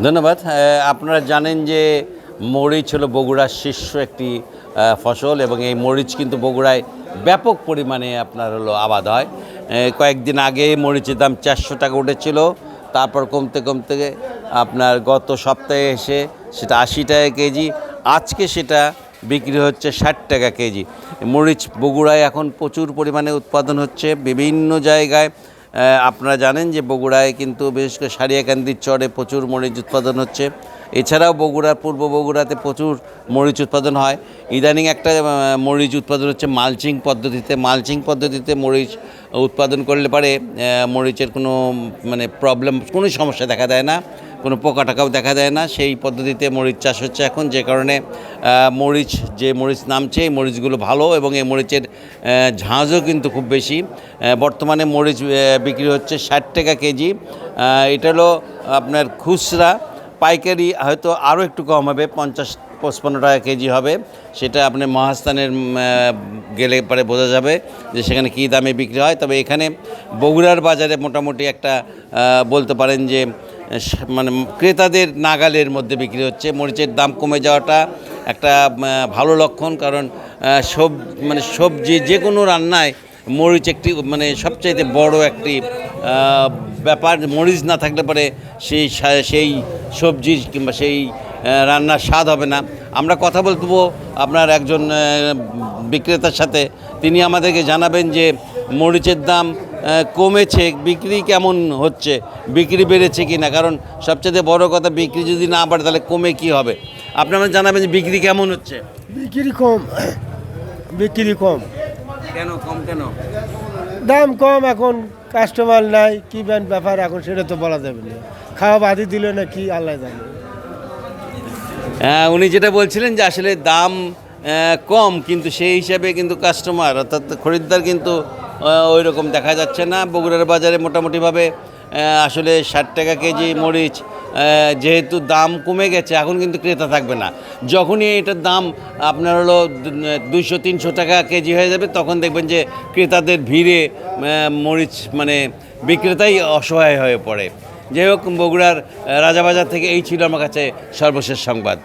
ধন্যবাদ। আপনারা জানেন যে মরিচ হলো বগুড়ার শীর্ষ একটি ফসল এবং এই মরিচ কিন্তু বগুড়ায় ব্যাপক পরিমাণে আপনার হলো আবাদ হয়। কয়েকদিন আগে মরিচের দাম চারশো টাকা উঠেছিল, তারপর কমতে কমতে আপনার গত সপ্তাহে এসে সেটা আশি টাকা কেজি, আজকে সেটা বিক্রি হচ্ছে ষাট টাকা কেজি। মরিচ বগুড়ায় এখন প্রচুর পরিমাণে উৎপাদন হচ্ছে, বিভিন্ন জায়গায় আপনারা জানেন যে বগুড়ায় কিন্তু বিশেষ করে সারিয়াকান্দির চরে প্রচুর মরিচ উৎপাদন হচ্ছে। এছাড়াও বগুড়া পূর্ব বগুড়াতে প্রচুর মরিচ উৎপাদন হয়। ইদানিং একটা মরিচ উৎপাদন হচ্ছে মালচিং পদ্ধতিতে। মালচিং পদ্ধতিতে মরিচ উৎপাদন করলে পারে মরিচের কোনো মানে প্রবলেম কোনো সমস্যা দেখা দেয় না, কোনো পোকা টাকাও দেখা দেয় না। সেই পদ্ধতিতে মরিচ চাষ হচ্ছে এখন, যে কারণে মরিচ, যে মরিচ নামছে, এই মরিচগুলো ভালো এবং এই মরিচের ঝাঁঝও কিন্তু খুব বেশি। বর্তমানে মরিচ বিক্রি হচ্ছে ষাট টাকা কেজি। এটা হলো আপনার খুচরা। পাইকারি হয়তো আরও একটু কম হবে, পঞ্চাশ, পঁচপান্ন টাকা কেজি হবে। সেটা আপনি মহাস্থানের গেলে পরে বোঝা যাবে যে সেখানে কী দামে বিক্রি হয়। তবে এখানে বগুড়ার বাজারে মোটামুটি একটা বলতে পারেন যে মানে ক্রেতাদের নাগালের মধ্যে বিক্রি হচ্ছে। মরিচের দাম কমে যাওয়াটা একটা ভালো লক্ষণ কারণ সব মানে সবজি যে কোনো রান্নায় মরিচ একটি মানে সবচাইতে বড় একটি ব্যাপার। মরিচ না থাকলে পরে সেই সেই সবজির কিংবা সেই রান্নার স্বাদ হবে না। আমরা কথা বলব আপনার একজন বিক্রেতার সাথে। তিনি আমাদেরকে জানাবেন যে মরিচের দাম কমেছে বিক্রি কেমন হচ্ছে? বিক্রি বেড়েছে কি না কারণ সবচেয়ে বড় কথা বিক্রি যদি না বাড়ে তাহলে কমে কি হবে? আপনি আমাদের জানাবেন যে বিক্রি কেমন হচ্ছে। বিক্রি কম বিক্রি কম। কেন? কম কেন? দাম কম এখন কাস্টমার নাই কি ব্যাপার এখন সেটা তো বলা যাবে না। খাওয়া বাদি দিল না কি আল্লাহ জানে। হ্যাঁ উনি যেটা বলছিলেন যে আসলে দাম কম কিন্তু সেই হিসাবে কিন্তু কাস্টমার অর্থাৎ খরিদ্দার কিন্তু ওই রকম দেখা যাচ্ছে না। বগুড়ার বাজারে মোটামুটিভাবে আসলে ষাট টাকা কেজি মরিচ যেহেতু দাম কমে গেছে, এখন কিন্তু ক্রেতা থাকবে না। যখনই এটার দাম আপনার হলো দুইশো, তিনশো টাকা কেজি হয়ে যাবে, তখন দেখবেন যে ক্রেতাদের ভিড়ে মরিচ মানে বিক্রেতাই অসহায় হয়ে পড়ে। যাই হোক, বগুড়ার রাজাবাজার থেকে এই ছিল আমার কাছে সর্বশেষ সংবাদ।